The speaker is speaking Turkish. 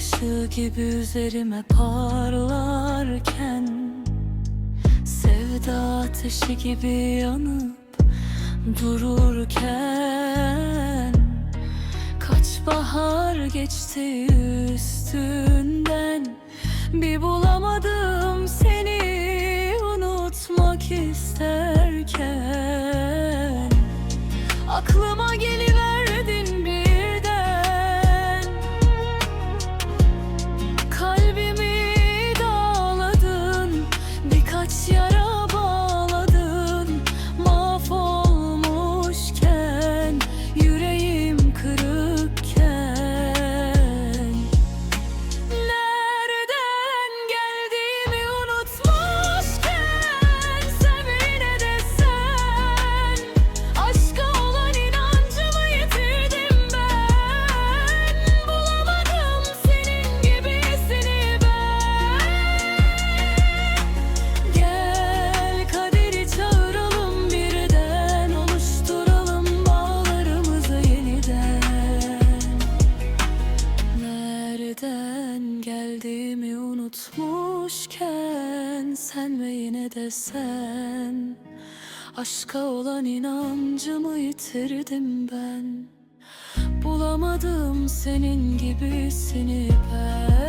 ışığı gibi üzerime parlarken Sevda ateşi gibi yanıp dururken Kaç bahar geçti üstünden Bir bulamadım seni unutmak isterken Aklıma geliverdin Nereden geldiğimi unutmuşken Sen ve yine de sen. Aşka olan inancımı yitirdim ben. Bulamadım senin gibisini ben